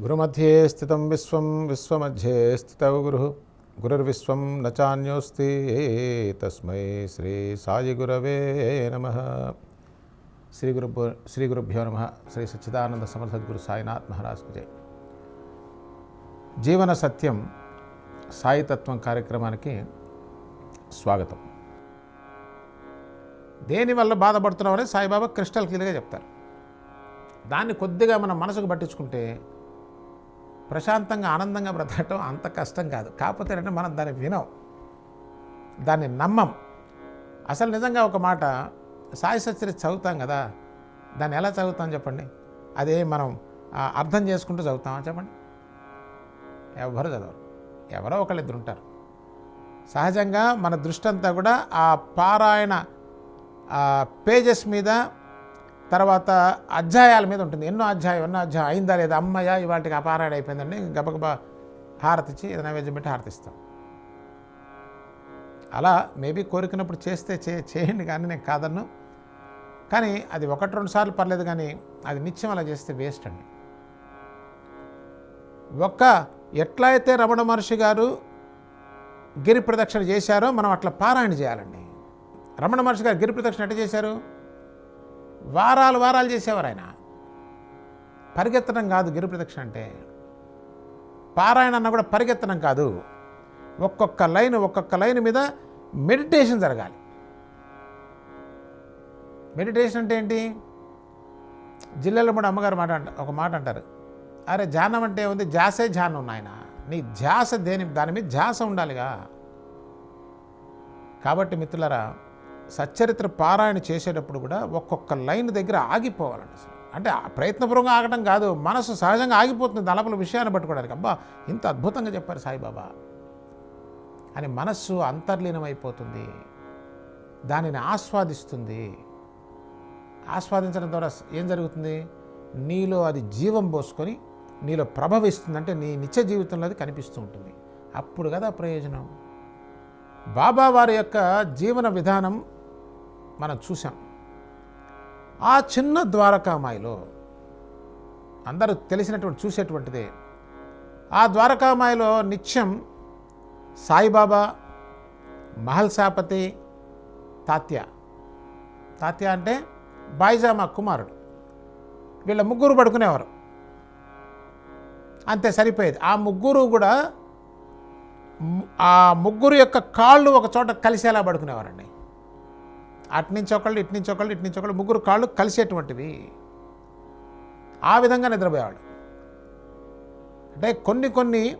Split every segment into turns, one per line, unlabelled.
గురుమధ్యే స్థితం విశ్వం విశ్వమధ్యే స్థితౌ గురు. గురుర్విశ్వం నచాన్యోస్తి తస్మై శ్రీ సాయి గురవే నమ. శ్రీ గురు శ్రీ గురుభ్యో నమ. శ్రీ సచ్చిదానంద సమర్థద్గురు సాయినాథ్ మహారాజ్ జయ జీవన సత్యం సాయితత్వం కార్యక్రమానికి స్వాగతం. దేనివల్ల బాధపడుతున్నామని సాయిబాబా క్రిస్టల్ క్లియర్గా చెప్తారు. దాన్ని కొద్దిగా మనం మనసుకు పట్టించుకుంటే ప్రశాంతంగా ఆనందంగా బ్రతకటం అంత కష్టం కాదు. కాకపోతే ఏంటంటే మనం దాన్ని వినం. దాన్ని నమ్మం. అసలు నిజంగా ఒక మాట సాయి సచ్చరి చదువుతాం కదా దాన్ని ఎలా చదువుతాం చెప్పండి? అదే మనం అర్థం చేసుకుంటూ చదువుతామా చెప్పండి? ఎవరు చదవరు. ఎవరో ఒకళ్ళు ఇద్దరు ఉంటారు. సహజంగా మన దృష్టి అంతా కూడా ఆ పారాయణ ఆ పేజెస్ మీద తర్వాత అధ్యాయాల మీద ఉంటుంది. ఎన్నో అధ్యాయం ఎన్నో అధ్యాయం అయిందా లేదా అమ్మయ్య ఇవాటికి అపారాయణ అయిపోయిందండి గబగబా హారతి ఇచ్చి ఏదైనా నైవేద్యం పెట్టి హారతిస్తాం. అలా మేబీ కోరికినప్పుడు చేస్తే చే చేయండి కానీ నేను కాదన్ను. కానీ అది ఒకటి రెండు సార్లు పర్లేదు కానీ అది నిత్యం అలా చేస్తే వేస్ట్ అండి. ఒక్క ఎట్లా అయితే రమణ మహర్షి గారు గిరి ప్రదక్షిణ చేశారో మనం అట్లా పారాయణ చేయాలండి. రమణ మహర్షి గారు గిరి ప్రదక్షిణ ఎట్లా చేశారు? వారాలు వారాలు చేసేవారు ఆయన. పరిగెత్తడం కాదు గిరి ప్రదక్షిణ అంటే. పారాయణ అన్న కూడా పరిగెత్తడం కాదు. ఒక్కొక్క లైన్ ఒక్కొక్క లైన్ మీద మెడిటేషన్ జరగాలి. మెడిటేషన్ అంటే ఏంటి? జిల్లాలో కూడా అమ్మగారు మాట అంట ఒక మాట అంటారు. అరే ధ్యానం అంటే ఉంది ధ్యాసే ధ్యానం నాయన. నీ ధ్యాస దేని దాని మీద ధ్యాస ఉండాలిగా. కాబట్టి మిత్రులరా సచ్చరిత్ర పారాయణ చేసేటప్పుడు కూడా ఒక్కొక్క లైన్ దగ్గర ఆగిపోవాలండి అసలు అంటే ఆ ప్రయత్నపూర్వకంగా ఆగటం కాదు మనసు సహజంగా ఆగిపోతుంది దళపల విషయాన్ని పట్టుకోవడానికి. అబ్బా ఇంత అద్భుతంగా చెప్పారు సాయిబాబా. అని మనస్సు అంతర్లీనమైపోతుంది దానిని ఆస్వాదిస్తుంది. ఆస్వాదించడం ద్వారా ఏం జరుగుతుంది? నీలో అది జీవం పోసుకొని నీలో ప్రభవిస్తుంది అంటే నీ నిత్య జీవితంలో అది కనిపిస్తూ ఉంటుంది. అప్పుడు కదా ప్రయోజనం. బాబా వారి యొక్క జీవన విధానం మనం చూసాం ఆ చిన్న ద్వారకామాయిలో అందరూ తెలిసినటువంటి చూసేటువంటిదే. ఆ ద్వారకామాయిలో నిత్యం సాయిబాబా మహల్సాపతి తాత్య. తాత్య అంటే బాయిజామా కుమారుడు. వీళ్ళ ముగ్గురు పడుకునేవారు. అంతే సరిపోయేది. ఆ ముగ్గురు కూడా ఆ ముగ్గురు యొక్క కాళ్ళు ఒక చోట కలిసేలా పడుకునేవారండి. అటు నుంచి ఒకళ్ళు ఇటు నుంచి ఒకళ్ళు ఇటు నుంచి ఒకళ్ళు ముగ్గురు కాళ్ళు కలిసేటువంటివి. ఆ విధంగా నిద్రపోయేవాళ్ళు. అంటే కొన్ని కొన్ని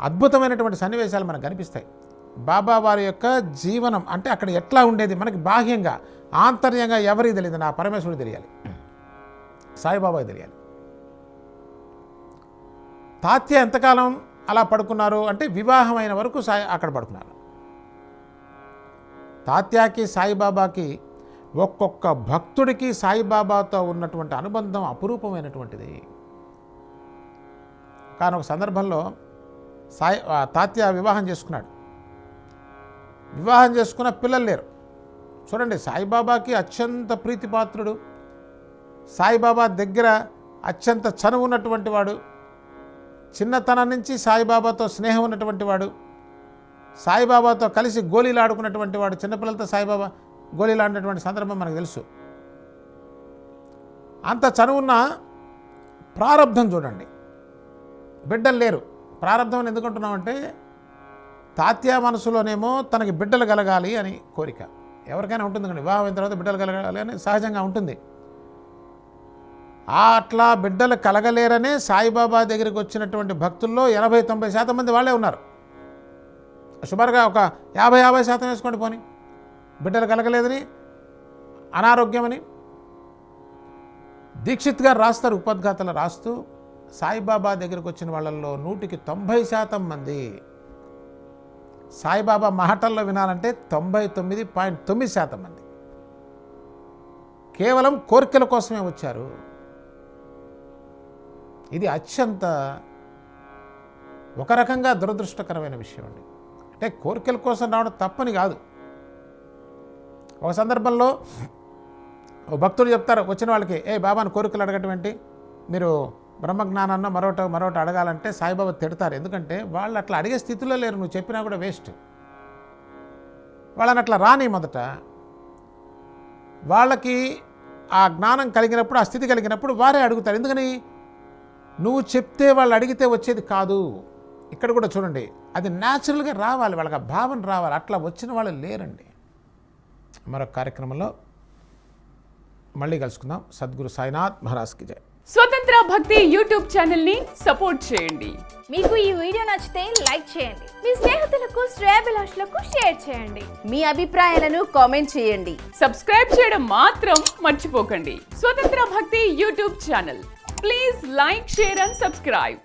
అద్భుతమైనటువంటి సన్నివేశాలు మనకు కనిపిస్తాయి. బాబా వారి యొక్క జీవనం అంటే అక్కడ ఎట్లా ఉండేది? మనకి బాహ్యంగా ఆంతర్యంగా ఎవరికి తెలియదు? నా పరమేశ్వరుడు తెలియాలి. సాయిబాబాకి తెలియాలి. తాత్య ఎంతకాలం అలా పడుకున్నారు? అంటే వివాహమైన వరకు సాయి అక్కడ పడుకున్నారు. తాత్యాకి సాయిబాబాకి ఒక్కొక్క భక్తుడికి సాయిబాబాతో ఉన్నటువంటి అనుబంధం అపురూపమైనటువంటిది. కానీ ఒక సందర్భంలో సాయి తాత్య వివాహం చేసుకున్నాడు. వివాహం చేసుకున్న పిల్లలు లేరు. చూడండి సాయిబాబాకి అత్యంత ప్రీతిపాత్రుడు సాయిబాబా దగ్గర అత్యంత చనువు ఉన్నటువంటి వాడు చిన్నతనం నుంచి సాయిబాబాతో స్నేహం ఉన్నటువంటి వాడు సాయిబాబాతో కలిసి గోళీలు ఆడుకున్నటువంటి వాడు చిన్నపిల్లలతో సాయిబాబా గోళీలు ఆడినటువంటి సందర్భం మనకు తెలుసు. అంత చనువున్న ప్రారంధం చూడండి. బిడ్డలు లేరు. ప్రారంధం అని ఎందుకంటున్నామంటే తాత్య మనసులోనేమో తనకి బిడ్డలు కలగాలి అని కోరిక. ఎవరికైనా ఉంటుంది కానీ వివాహం అయిన తర్వాత బిడ్డలు కలగాలి అని సహజంగా ఉంటుంది. ఆ అట్లా బిడ్డలు కలగలేరనే సాయిబాబా దగ్గరికి వచ్చినటువంటి భక్తుల్లో ఎనభై తొంభై శాతం మంది వాళ్ళే ఉన్నారు. సుమారుగా ఒక యాభై యాభై శాతం వేసుకోండి పోని. బిడ్డలు కలగలేదని అనారోగ్యమని దీక్షిత్ గారు రాస్తారు ఉపద్ఘాతలు రాస్తూ. సాయిబాబా దగ్గరికి వచ్చిన వాళ్ళల్లో నూటికి తొంభై శాతం మంది సాయిబాబా మహటల్లో వినాలంటే తొంభై తొమ్మిది పాయింట్ తొమ్మిది శాతం మంది. కేవలం కోరికల కోసమే వచ్చారు. ఇది అత్యంత ఒక రకంగా దురదృష్టకరమైన విషయం అండి. అంటే కోరికల కోసం రావడం తప్పని కాదు. ఒక సందర్భంలో ఓ భక్తుడు చెప్తారు వచ్చిన వాళ్ళకి ఏ బాబాని కోరికలు అడగటం ఏంటి? మీరు బ్రహ్మజ్ఞానాన్న మరోట మరోట అడగాలంటే సాయిబాబా తిడతారు. ఎందుకంటే వాళ్ళు అట్లా అడిగే స్థితిలో లేరు నువ్వు చెప్పినా కూడా వేస్ట్. వాళ్ళని అట్లా రాని మొదట వాళ్ళకి ఆ జ్ఞానం కలిగినప్పుడు ఆ స్థితి కలిగినప్పుడు వారే అడుగుతారు. ఎందుకని? నువ్వు చెప్తే వాళ్ళు అడిగితే వచ్చేది కాదు. ఇక్కడ కూడా చూడండి అది న్యాచురల్గా రావాలి వాళ్ళకి ఆ భావన రావాలి అట్లా వచ్చిన వాళ్ళు లేరండి. మరొక కార్యక్రమంలో మళ్ళీ కలుసుకుందాం. సద్గురు సాయినాథ్ మహారాజ్కి జై.
స్వతంత్ర భక్తి యూట్యూబ్ ఛానల్ని సపోర్ట్ చేయండి.
మీకు ఈ వీడియో నచ్చితే లైక్ చేయండి. మీ స్నేహితులకు శ్రేయభిలాషులకు షేర్ చేయండి.
మీ అభిప్రాయాలను కామెంట్ చేయండి.
సబ్స్క్రైబ్ చేయడం మాత్రం మర్చిపోకండి. Swatantra Bhakti YouTube channel. Please like share and subscribe.